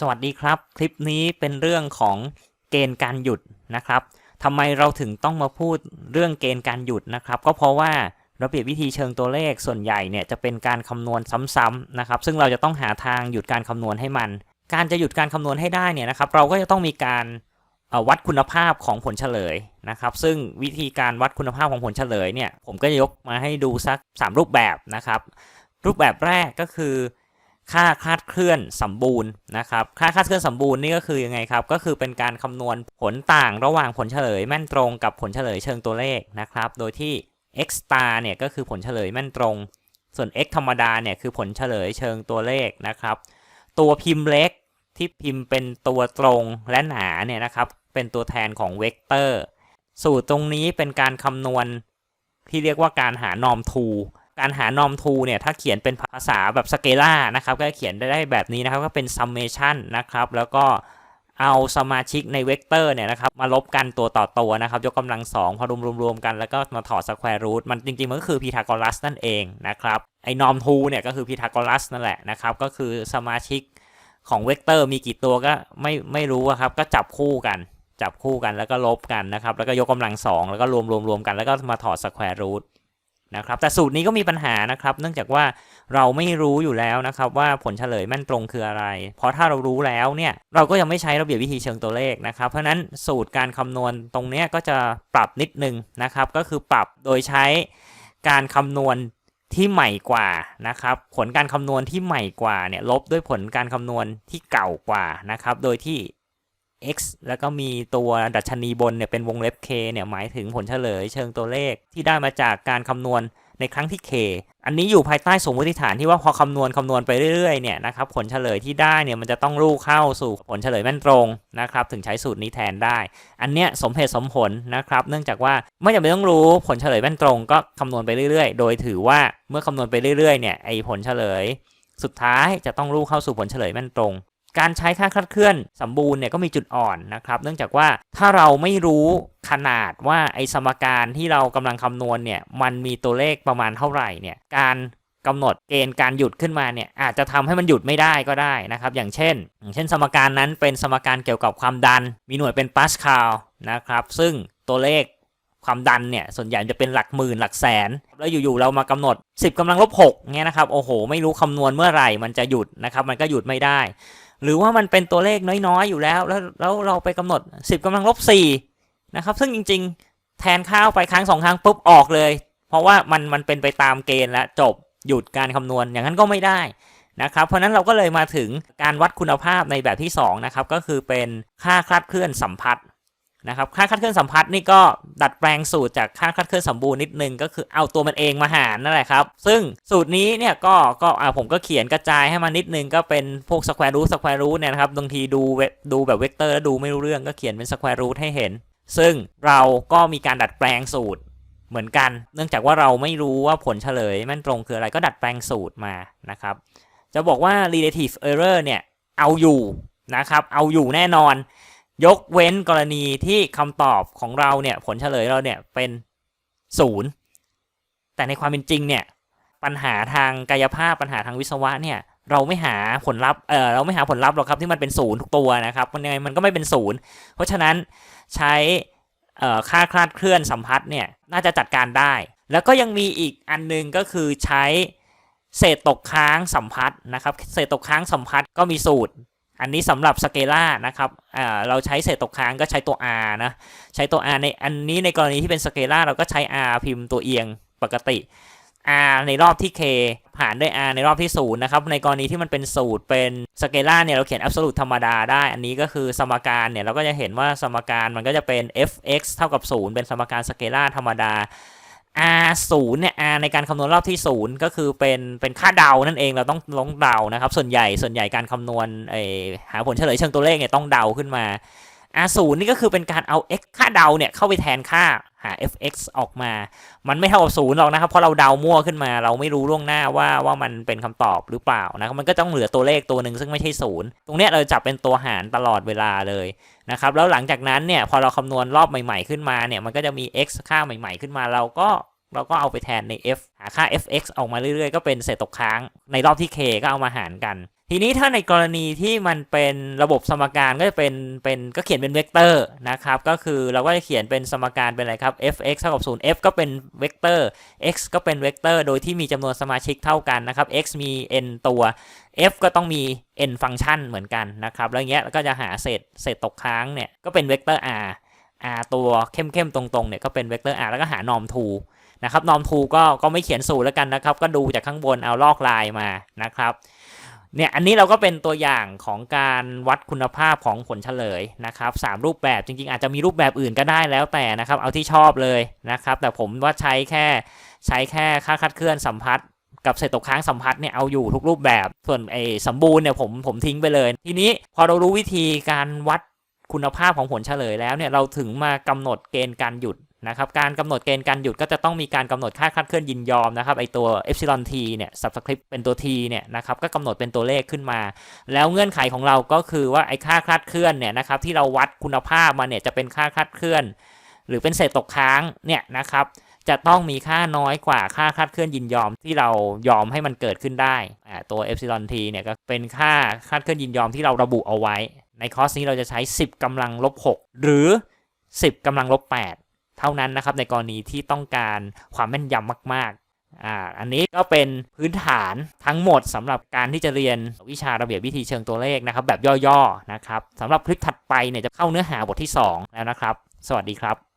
สวัสดีครับ คลิปนี้เป็นเรื่องของเกณฑ์การหยุดนะครับทำไมเราถึงต้องมาพูดเรื่องเกณฑ์การหยุดนะครับ ก็เพราะว่าระเบียบวิธีเชิงตัวเลขส่วนใหญ่เนี่ยจะเป็นการคำนวณซ้ำๆนะครับ ซึ่งเราจะต้องหาทางหยุดการคำนวณให้มัน การจะหยุดการคำนวณให้ได้เนี่ยนะครับ เราก็จะต้องมีการวัดคุณภาพของผลเฉลยนะครับ ซึ่งวิธีการวัดคุณภาพของผลเฉลยเนี่ยผมก็จะยกมาให้ดูสัก 3 รูปแบบนะครับ รูปแบบแรกก็คือ ค่าคาดเคลื่อนสมบูรณ์นะครับค่าคาดเคลื่อนสมบูรณ์นี่ก็คือยังไงครับ ก็คือเป็นการคำนวณผลต่างระหว่างผลเฉลยแม่นตรงกับผลเฉลยเชิงตัวเลขนะครับ โดยที่ x star เนี่ยก็คือผลเฉลยแม่นตรง ส่วน x ธรรมดาเนี่ยคือผลเฉลยเชิงตัวเลขนะครับ ตัวพิมพ์เล็กที่พิมพ์เป็นตัวตรงและหนาเนี่ยนะครับ เป็นตัวแทนของเวกเตอร์ สูตรตรงนี้เป็นการคำนวณที่เรียกว่าการหานอมทู การหานอมทูเนี่ยถ้าเขียนเป็นภาษาแบบสเกล่านะครับก็เขียนได้แบบนี้นะครับก็เป็น summation นะครับแล้วก็เอาสมาชิกในเวกเตอร์เนี่ยนะครับมาลบกันตัวต่อตัวนะครับ ยกกำลังสองพอรวมๆกันแล้วก็มาถอดสแควร์รูทมันจริงๆ มันก็คือพีทาโกรัสนั่นเองนะครับไอ้นอมทูเนี่ยก็คือพีทาโกรัสนั่นแหละนะครับก็คือสมาชิกของเวกเตอร์มีกี่ตัวก็ไม่ไม่รู้อะครับก็จับคู่กัน จับคู่กันแล้วก็ลบกันนะครับแล้วก็ยกกำลังสองแล้วก็รวมรวมรวมกัน แล้วก็มาถอดสแควร์รูท นะครับแต่สูตรนี้ก็มีปัญหานะครับ เนื่องจากว่าเราไม่รู้อยู่แล้วนะครับว่าผลเฉลยแม่นตรงคืออะไร เพราะถ้าเรารู้แล้วเนี่ยเราก็ยังไม่ใช้ระเบียบวิธีเชิงตัวเลขนะครับ เพราะนั้นสูตรการคำนวณตรงนี้ก็จะปรับนิดนึงนะครับ ก็คือปรับโดยใช้การคำนวณที่ใหม่กว่านะครับผลการคำนวณที่ใหม่กว่าเนี่ยลบด้วยผลการคำนวณที่เก่ากว่านะครับ โดยที่ x แล้วก็มีตัวดัชนีบนเนี่ยเป็นวงเล็บ k เนี่ยหมายถึงผลเฉลยเชิงตัวเลขที่ได้มาจากการคำนวณในครั้งที่ k อันนี้อยู่ภายใต้สมมติฐานที่ว่าพอคำนวณคำนวณไปเรื่อยๆเนี่ยนะครับผลเฉลยที่ได้เนี่ยมันจะต้องลูกเข้าสู่ผลเฉลยแม่นตรงนะครับถึงใช้สูตรนี้แทนได้ อันเนี้ยสมเหตุสมผลนะครับเนื่องจากว่าไม่จำเป็นต้องรู้ผลเฉลยแม่นตรง ก็คำนวณไปเรื่อยๆ โดยถือว่าเมื่อคำนวณไปเรื่อยๆเนี่ยไอผลเฉลย สุดท้ายจะต้องลูกเข้าสู่ผลเฉลยแม่นตรง การใช้ค่าคลาดเคลื่อนสมบูรณ์เนี่ยก็มีจุดอ่อนนะครับ เนื่องจากว่าถ้าเราไม่รู้ขนาดว่าไอสมการที่เรากำลังคำนวณเนี่ยมันมีตัวเลขประมาณเท่าไหร่เนี่ยการกำหนดเกณฑ์การหยุดขึ้นมาเนี่ยอาจจะทำให้มันหยุดไม่ได้ก็ได้นะครับ อย่างเช่น อย่างเช่นสมการนั้นเป็นสมการเกี่ยวกับความดัน มีหน่วยเป็นปาสคาลนะครับซึ่งตัวเลขความดันเนี่ยส่วนใหญ่จะเป็นหลักหมื่นหลักแสน แล้วอยู่ๆเรามากำหนด 10กำลังลบ6เนี่ยนะครับโอ้โห ไม่รู้คำนวณเมื่อไหร่มันจะหยุดนะครับมันก็หยุดไม่ได้ หรือว่ามันเป็นตัวเลขน้อยๆอยู่แล้ว แล้วแล้วเราไปกำหนด 10กำลังลบ4นะครับ ซึ่งจริงๆ แทนข้าวไปครั้งสองครั้งปุ๊บออกเลย เพราะว่ามันมันเป็นไปตามเกณฑ์และจบหยุดการคำนวณอย่างนั้นก็ไม่ได้นะครับ เพราะฉะนั้นเราก็เลยมาถึงการวัดคุณภาพในแบบที่2นะครับก็คือเป็นค่าคลาดเคลื่อนสัมพัทธ์ นะครับค่าคลาดเคลื่อนสัมพัทธ์นี่ก็ดัดแปลงสูตรจากค่าคลาดเคลื่อนสมบูรณ์นิดนึงก็คือเอาตัวมันเองมาหารนั่นแหละครับ ซึ่งสูตรนี้เนี่ยก็ก็อ่าผมก็เขียนกระจายให้มันนิดนึงก็เป็นพวกสแควร์รูทสแควร์รูทเนี่ยนะครับบางทีดูเวดูแบบเวกเตอร์แล้วดูไม่รู้เรื่องก็เขียนเป็นสแควร์รูทให้เห็น ซึ่งเราก็มีการดัดแปลงสูตรเหมือนกัน เนื่องจากว่าเราไม่รู้ว่าผลเฉลยแม่นตรงคืออะไรก็ดัดแปลงสูตรมานะครับจะบอกว่า relative error เนี่ยเอาอยู่นะครับเอาอยู่แน่นอน ยกเว้นกรณีที่คำตอบของเราเนี่ยผลเฉลยเราเนี่ยเป็นศูนย์แต่ในความเป็นจริงเนี่ยปัญหาทางกายภาพปัญหาทางวิศวะเนี่ยเราไม่หาผลลัพธ์เออเราไม่หาผลลัพธ์หรอกครับที่มันเป็นศูนย์ทุกตัวนะครับมันยังไงมันก็ไม่เป็นศูนย์เพราะฉะนั้นใช้เอ่อค่าคลาดเคลื่อนสัมพัทธ์เนี่ยน่าจะจัดการได้ แล้วก็ยังมีอีกอันนึงก็คือใช้เศษตกค้างสัมพัทธ์นะครับ เศษตกค้างสัมพัทธ์ก็มีสูตร อันนี้สำหรับสเกล่านะครับอ่าเราใช้เศษตกค้างก็ใช้ตัว r นะ ใช้ตัว r ในอันนี้ในกรณีที่เป็นสเกล่าเราก็ใช้ r พิมพ์ตัวเอียงปกติ r ในรอบที่ k ผ่านด้วย r ในรอบที่0นะครับ ในกรณีที่มันเป็นสูตรเป็นสเกล่าเนี่ยเราเขียน absolute ธรรมดาได้ อันนี้ก็คือสมการเนี่ยเราก็จะเห็นว่าสมการมันก็จะเป็น f(x) เท่ากับ 0 เป็นสมการสเกล่าธรรมดา r 0เนี่ย r ในการคำนวณรอบที่ 0 ก็คือเป็นเป็นค่าเดานั่นเองเราต้องลองเดานะครับ ส่วนใหญ่ส่วนใหญ่การคำนวณไอหาผลเฉลยเชิงตัวเลขเนี่ยต้องเดาขึ้นมา r 0นี่ก็คือเป็นการเอา x ค่าเดาเนี่ยเข้าไปแทนค่าหา fx ออกมา มันไม่เท่ากับศูนย์หรอกนะครับ เพราะเราเดามั่วขึ้นมา เราไม่รู้ล่วงหน้าว่าว่ามันเป็นคำตอบหรือเปล่านะครับ มันก็ต้องเหลือตัวเลขตัวหนึ่งซึ่งไม่ใช่ศูนย์ ตรงเนี้ยเราจับเป็นตัวหารตลอดเวลาเลยนะครับ แล้วหลังจากนั้นเนี่ยพอเราคำนวณรอบใหม่ ๆขึ้นมาเนี่ย มันก็จะมี x ค่าใหม่ ๆ ขึ้นมา เราก็เราก็เอาไปแทนใน f หาค่า fx ออกมาเรื่อยๆ ก็เป็นเศษตกค้าง ในรอบที่ k ก็เอามาหารกัน ทีนี้ถ้าในกรณีที่มันเป็นระบบสมการก็จะเป็นเป็นก็เขียนเป็นเวกเตอร์นะครับ ก็คือเราก็จะเขียนเป็นสมการเป็นอะไรครับ f(x) เท่ากับ0 f ก็เป็นเวกเตอร์ x ก็เป็นเวกเตอร์ โดยที่มีจำนวนสมาชิกเท่ากันนะครับ x มี n ตัว f ก็ต้องมี n ฟังก์ชันเหมือนกันนะครับ แล้วเงี้ยก็จะหาเศษเศษตกค้างเนี่ยก็เป็นเวกเตอร์ r r ตัวเข้มๆตรงๆเนี่ยก็เป็นเวกเตอร์ r แล้วก็หานอม2นะครับนอม2ก็ก็ไม่เขียนสูตรแล้วกันนะครับ ก็ดูจากข้างบนเอาลอกลายมานะครับ เนี่ยอันนี้เราก็เป็นตัวอย่างของการวัดคุณภาพของผลเฉลยนะครับสามรูปแบบจริงๆ อาจจะมีรูปแบบอื่นก็ได้แล้วแต่นะครับ เอาที่ชอบเลยนะครับ แต่ผมว่าใช้แค่ใช้แค่ค่าคัดเคลื่อนสัมพัทธ์กับเศษตกค้างสัมพัทธ์เนี่ยเอาอยู่ทุกรูปแบบ ส่วนไอ้สมบูรณ์เนี่ยผมผมทิ้งไปเลย ทีนี้พอเรารู้วิธีการวัดคุณภาพของผลเฉลยแล้วเนี่ยเราถึงมากำหนดเกณฑ์การหยุด นะครับการกำหนดเกณฑ์การหยุดก็จะต้องมีการกำหนดค่าคลาดเคลื่อนยินยอมนะครับไอตัว epsilon t เนี่ย subscript เป็นตัว t เนี่ยนะครับก็กำหนดเป็นตัวเลขขึ้นมา แล้วเงื่อนไขของเราก็คือว่าไอค่าคลาดเคลื่อนเนี่ยนะครับที่เราวัดคุณภาพมาเนี่ยจะเป็นค่าคลาดเคลื่อน หรือเป็นเศษตกค้างเนี่ยนะครับจะต้องมีค่าน้อยกว่าค่าคลาดเคลื่อนยินยอมที่เรายอมให้มันเกิดขึ้นได้อ่าตัว epsilon t เนี่ยก็เป็นค่าคลาดเคลื่อนยินยอมที่เราระบุเอาไว้ ในคอร์สนี้เราจะใช้ 10กำลังลบ 6 หรือ 10กำลังลบ 8 เท่านั้นนะครับในกรณีที่ต้องการความแม่นยำมากๆอ่าอันนี้ก็เป็นพื้นฐานทั้งหมดสำหรับการที่จะเรียนวิชาระเบียบวิธีเชิงตัวเลขนะครับ แบบย่อๆนะครับสำหรับคลิปถัดไปเนี่ยจะเข้าเนื้อหาบทที่ 2 แล้วนะครับ สวัสดีครับ